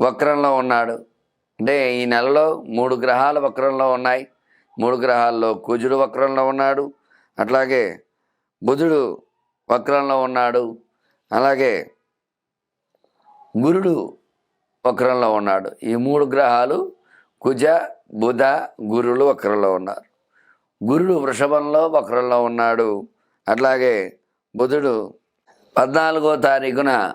వక్రంలో ఉన్నాడు. అంటే ఈ నెలలో మూడు గ్రహాలు వక్రంలో ఉన్నాయి. మూడు గ్రహాల్లో కుజుడు వక్రంలో ఉన్నాడు. అట్లాగే బుధుడు వక్రంలో ఉన్నాడు. అలాగే గురుడు వక్రంలో ఉన్నాడు. ఈ మూడు గ్రహాలు కుజ బుధ గురులు వక్రంలో ఉన్నారు. గురుడు వృషభంలో వక్రంలో ఉన్నాడు. అట్లాగే బుధుడు పద్నాలుగో తారీఖున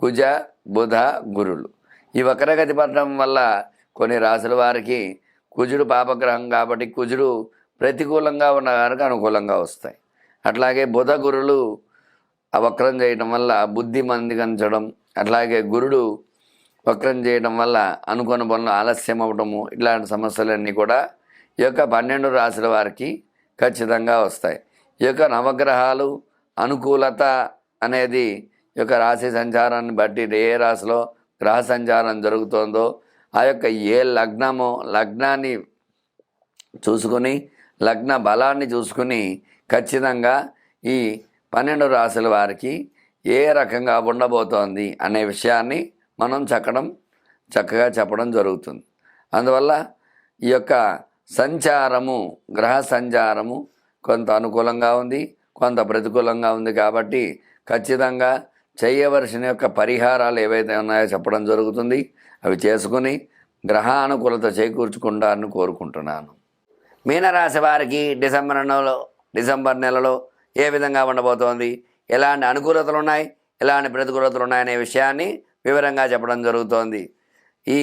కుజ బుధ గురులు. ఈ వక్రగతి పట్టడం వల్ల కొన్ని రాశుల వారికి కుజుడు పాపగ్రహం కాబట్టి కుజుడు ప్రతికూలంగా ఉన్న వారికి అనుకూలంగా వస్తాయి. అట్లాగే బుధ గురులు ఆ వక్రం చేయడం వల్ల బుద్ధి మందిగించడం అట్లాగే గురుడు వక్రం చేయడం వల్ల అనుకున్న పనులు ఆలస్యం అవ్వడము ఇలాంటి సమస్యలన్నీ కూడా ఈ యొక్క పన్నెండు రాశుల వారికి ఖచ్చితంగా వస్తాయి. ఈ యొక్క నవగ్రహాలు అనుకూలత అనేది యొక్క రాశి సంచారాన్ని బట్టి ఏ రాశిలో గ్రహ సంచారం జరుగుతుందో ఆ యొక్క ఏ లగ్నమో లగ్నాన్ని చూసుకుని లగ్న బలాన్ని చూసుకుని ఖచ్చితంగా ఈ పన్నెండు రాశుల వారికి ఏ రకంగా ఉండబోతోంది అనే విషయాన్ని మనం చక్కడం చక్కగా చెప్పడం జరుగుతుంది. అందువల్ల ఈ యొక్క సంచారము గ్రహ సంచారము కొంత అనుకూలంగా ఉంది కొంత ప్రతికూలంగా ఉంది కాబట్టి ఖచ్చితంగా చేయవలసిన యొక్క పరిహారాలు ఏవైతే ఉన్నాయో చెప్పడం జరుగుతుంది. అవి చేసుకుని గ్రహానుకూలత చేకూర్చుకుంటారని కోరుకుంటున్నాను. మీనరాశి వారికి డిసెంబర్ నెలలో డిసెంబర్ నెలలో ఏ విధంగా ఉండబోతోంది? ఎలాంటి అనుకూలతలు ఉన్నాయి? ఎలాంటి ప్రతికూలతలు ఉన్నాయనే విషయాన్ని వివరంగా చెప్పడం జరుగుతోంది. ఈ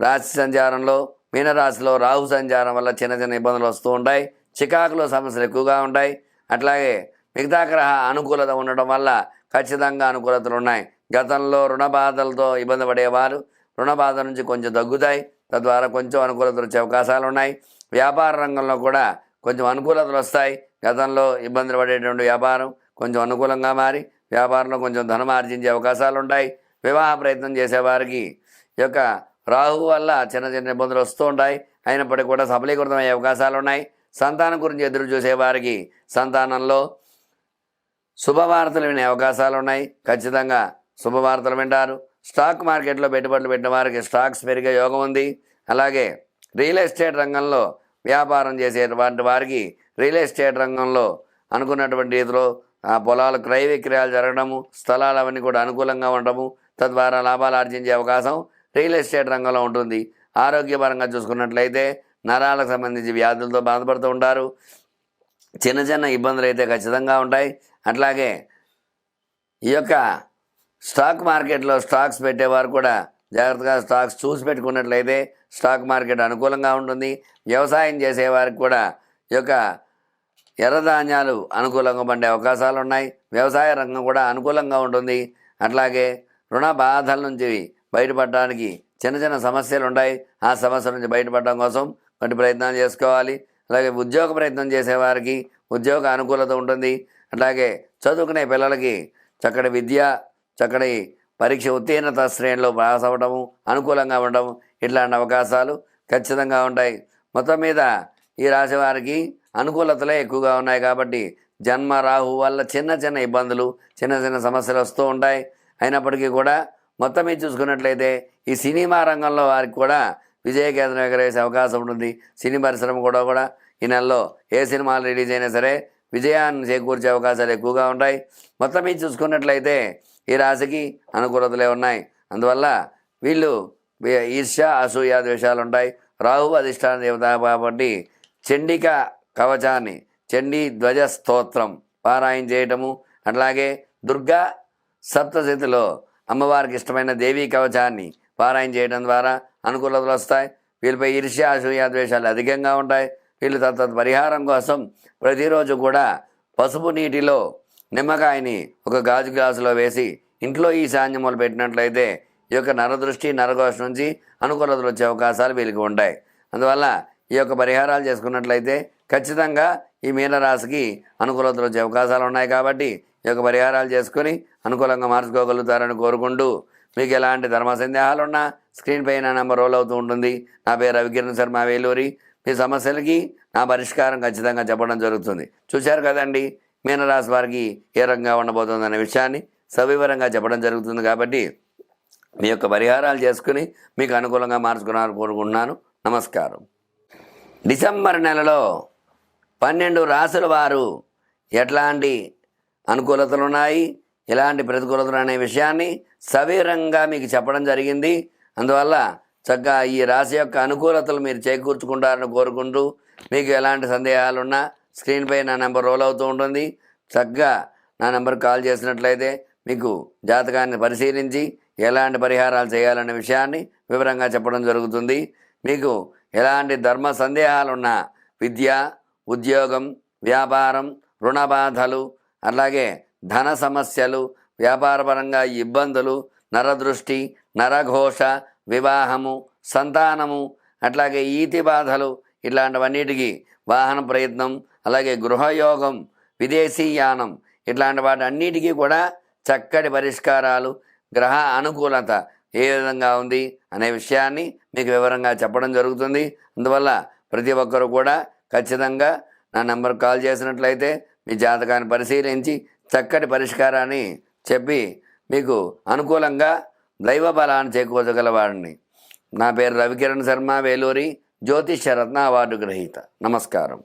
రాశి సంచారంలో మీనరాశిలో రాహు సంచారం వల్ల చిన్న చిన్న ఇబ్బందులు వస్తూ ఉంటాయి. చికాకులో సమస్యలు ఎక్కువగా ఉంటాయి. అట్లాగే మిగతా గ్రహ అనుకూలత ఉండడం వల్ల ఖచ్చితంగా అనుకూలతలు ఉన్నాయి. గతంలో రుణ బాధలతో ఇబ్బంది పడేవారు. రుణ బాధ నుంచి కొంచెం తగ్గుతాయి. తద్వారా కొంచెం అనుకూలతలు వచ్చే అవకాశాలు ఉన్నాయి. వ్యాపార రంగంలో కూడా కొంచెం అనుకూలతలు వస్తాయి. గతంలో ఇబ్బందులు పడేటువంటి వ్యాపారం కొంచెం అనుకూలంగా మారి వ్యాపారంలో కొంచెం ధనం ఆర్జించే అవకాశాలు ఉంటాయి. వివాహ ప్రయత్నం చేసేవారికి యొక్క రాహు వల్ల చిన్న చిన్న ఇబ్బందులు వస్తూ ఉంటాయి. అయినప్పటికీ కూడా సఫలీకృతమయ్యే అవకాశాలు ఉన్నాయి. సంతానం గురించి ఎదురు చూసేవారికి సంతానంలో శుభవార్తలు వినే అవకాశాలు ఉన్నాయి. ఖచ్చితంగా శుభవార్తలు వింటారు. స్టాక్ మార్కెట్లో పెట్టుబడులు పెట్టిన వారికి స్టాక్స్ పెరిగే యోగం ఉంది. అలాగే రియల్ ఎస్టేట్ రంగంలో వ్యాపారం చేసేటువంటి వారికి రియల్ ఎస్టేట్ రంగంలో అనుకున్నటువంటి రీతిలో ఆ పొలాలు క్రయ విక్రయాలు జరగడము స్థలాలు అవన్నీ కూడా అనుకూలంగా ఉండడము తద్వారా లాభాలు ఆర్జించే అవకాశం రియల్ ఎస్టేట్ రంగంలో ఉంటుంది. ఆరోగ్యపరంగా చూసుకున్నట్లయితే నరాలకు సంబంధించి వ్యాధులతో బాధపడుతూ ఉంటారు. చిన్న చిన్న ఇబ్బందులు అయితే ఖచ్చితంగా ఉంటాయి. అట్లాగే ఈ యొక్క స్టాక్ మార్కెట్లో స్టాక్స్ పెట్టేవారు కూడా జాగ్రత్తగా స్టాక్స్ చూసి పెట్టుకున్నట్లయితే స్టాక్ మార్కెట్ అనుకూలంగా ఉంటుంది. వ్యవసాయం చేసేవారికి కూడా ఈ యొక్క ఎర్రధాన్యాలు అనుకూలంగా పండే అవకాశాలు ఉన్నాయి. వ్యవసాయ రంగం కూడా అనుకూలంగా ఉంటుంది. అట్లాగే రుణ బాధల నుంచి బయటపడడానికి చిన్న చిన్న సమస్యలు ఉన్నాయి ఆ సమస్యల నుంచి బయటపడడం కోసం కొన్ని ప్రయత్నాలు చేసుకోవాలి. అలాగే ఉద్యోగ ప్రయత్నం చేసేవారికి ఉద్యోగ అనుకూలత ఉంటుంది. అట్లాగే చదువుకునే పిల్లలకి చక్కటి విద్య చక్కటి పరీక్ష ఉత్తీర్ణత శ్రేణిలో పాస్ అవ్వడము అనుకూలంగా ఉండడం ఇట్లాంటి అవకాశాలు ఖచ్చితంగా ఉంటాయి. మొత్తం మీద ఈ రాశి వారికి అనుకూలతలే ఎక్కువగా ఉన్నాయి కాబట్టి జన్మ రాహు వల్ల చిన్న చిన్న ఇబ్బందులు చిన్న చిన్న సమస్యలు వస్తూ ఉంటాయి. అయినప్పటికీ కూడా మొత్తం మీద చూసుకున్నట్లయితే ఈ సినిమా రంగంలో వారికి కూడా విజయకేతనం ఎగరేసే అవకాశం ఉంటుంది. సినీ పరిశ్రమ కూడా కూడా ఈ నెలలో ఏ సినిమాలు రిలీజ్ అయినా సరే విజయాన్ని చేకూర్చే అవకాశాలు ఎక్కువగా ఉంటాయి. మొత్తం మీద చూసుకున్నట్లయితే ఈ రాశికి అనుకూలతలే ఉన్నాయి. అందువల్ల వీళ్ళు ఈర్ష ఈర్ష్య అసూయ ద్వేషాలు ఉంటాయి. రాహు అధిష్టాన దేవత కాబట్టి చండిక కవచాన్ని చండీ ధ్వజ స్తోత్రం పారాయణ చేయటము అట్లాగే దుర్గా సప్తశతిలో అమ్మవారికి ఇష్టమైన దేవీ కవచాన్ని పారాయణ చేయడం ద్వారా అనుకూలతలు వస్తాయి. వీళ్ళపై ఈర్ష్య అసూయ ద్వేషాలు అధికంగా ఉంటాయి. వీళ్ళు తత్త పరిహారం కోసం ప్రతిరోజు కూడా పసుపు నీటిలో నిమ్మకాయని ఒక గాజు గ్లాసులో వేసి ఇంట్లో ఈ సాన్యములు పెట్టినట్లయితే ఈ యొక్క నరదృష్టి నరకోశ నుంచి అనుకూలతలు వచ్చే అవకాశాలు వీళ్ళకి ఉంటాయి. అందువల్ల ఈ యొక్క పరిహారాలు చేసుకున్నట్లయితే ఖచ్చితంగా ఈ మీనరాశికి అనుకూలతలు వచ్చే అవకాశాలు ఉన్నాయి కాబట్టి ఈ యొక్క పరిహారాలు చేసుకుని అనుకూలంగా మార్చుకోగలుగుతారని కోరుకుంటూ మీకు ఎలాంటి ధర్మ సందేహాలు ఉన్నా స్క్రీన్ పైన నెంబర్ రోల్ అవుతూ ఉంటుంది. నా పేరు రవికిరణ్ శర్మ వేలూరి. మీ సమస్యలకి నా పరిష్కారం ఖచ్చితంగా చెప్పడం జరుగుతుంది. చూశారు కదండి మీనరాశి వారికి ఏ రంగా ఉండబోతుంది అనే విషయాన్ని సవివరంగా చెప్పడం జరుగుతుంది కాబట్టి మీ యొక్క పరిహారాలు చేసుకుని మీకు అనుకూలంగా మార్చుకున్నారని కోరుకుంటున్నాను. నమస్కారం. డిసెంబర్ నెలలో పన్నెండు రాసుల వారు ఎట్లాంటి అనుకూలతలు ఉన్నాయి ఎలాంటి ప్రతికూలతలు అనే విషయాన్ని సవివరంగా మీకు చెప్పడం జరిగింది. అందువల్ల చక్కగా ఈ రాశి యొక్క అనుకూలతలు మీరు చేకూర్చుకుంటారని కోరుకుంటూ మీకు ఎలాంటి సందేహాలున్నా స్క్రీన్పై నా నెంబర్ రోల్ అవుతూ ఉంటుంది. చక్కగా నా నెంబర్ కాల్ చేసినట్లయితే మీకు జాతకాన్ని పరిశీలించి ఎలాంటి పరిహారాలు చేయాలనే విషయాన్ని వివరంగా చెప్పడం జరుగుతుంది. మీకు ఎలాంటి ధర్మ సందేహాలున్నా విద్య ఉద్యోగం వ్యాపారం రుణ బాధలు అలాగే ధన సమస్యలు వ్యాపారపరంగా ఇబ్బందులు నరదృష్టి నరఘోష వివాహము సంతానము అట్లాగే ఈతి బాధలు ఇట్లాంటివన్నిటికీ వాహన ప్రయత్నం అలాగే గృహయోగం విదేశీయానం ఇట్లాంటి వాటి అన్నిటికీ కూడా చక్కటి పరిష్కారాలు గ్రహ అనుకూలత ఏ విధంగా ఉంది అనే విషయాన్ని మీకు వివరంగా చెప్పడం జరుగుతుంది. అందువల్ల ప్రతి ఒక్కరు కూడా ఖచ్చితంగా నా నెంబర్ కాల్ చేసినట్లయితే మీ జాతకాన్ని పరిశీలించి చక్కటి పరిష్కారాన్ని చెప్పి మీకు అనుకూలంగా దైవ బలాన్ని చేకూర్చగలవాడిని. నా పేరు రవికిరణ్ శర్మ వేలూరి జ్యోతిష్య రత్న అవార్డు గ్రహీత. నమస్కారం.